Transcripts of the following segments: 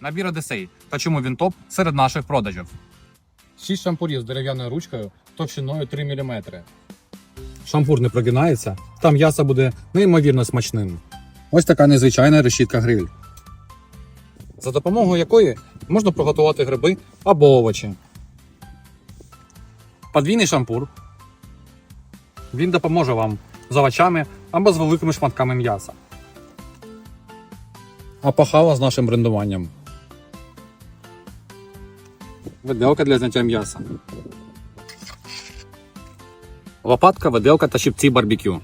Набір Одесей та чому він топ серед наших продажів. 6 шампурів з дерев'яною ручкою товщиною 3 мм. Шампур не прогинається, та м'ясо буде неймовірно смачним. Ось така незвичайна решітка гриль, за допомогою якої можна приготувати гриби або овочі. Подвійний шампур. Він допоможе вам з овочами або з великими шматками м'яса. А пахала з нашим брендуванням. Виделка для зняття м'яса. Лопатка, виделка та щипці барбекю.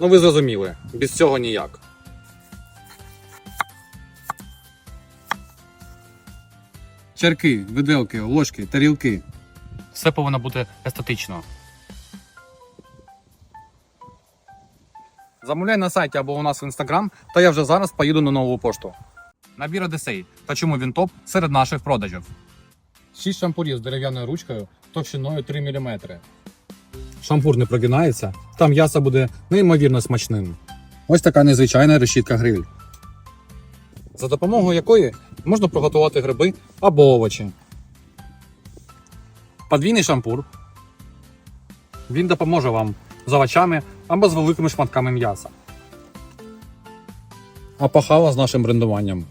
Ну ви зрозуміли, без цього ніяк. Чарки, виделки, ложки, тарілки. Все повинно бути естетично. Замовляй на сайті або у нас в інстаграм, та я вже зараз поїду на нову пошту. Набір Одесей та чому він топ серед наших продажів. 6 шампурів з дерев'яною ручкою товщиною 3 мм. Шампур не прогинається, та м'ясо буде неймовірно смачним. Ось така незвичайна решітка гриль, за допомогою якої можна приготувати гриби або овочі. Подвійний шампур. Він допоможе вам з овочами або з великими шматками м'яса. А пахала з нашим брендуванням.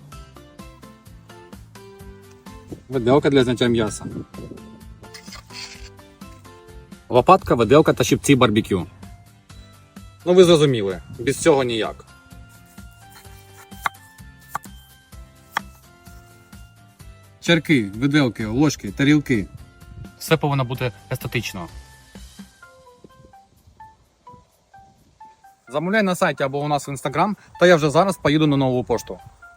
Виделка для зняття м'яса. Лопатка, виделка та щипці барбекю. Ну ви зрозуміли, без цього ніяк. Чарки, виделки, ложки, тарілки. Все повинно бути естетично. Замовляй на сайті або у нас в інстаграм, та я вже зараз поїду на нову пошту.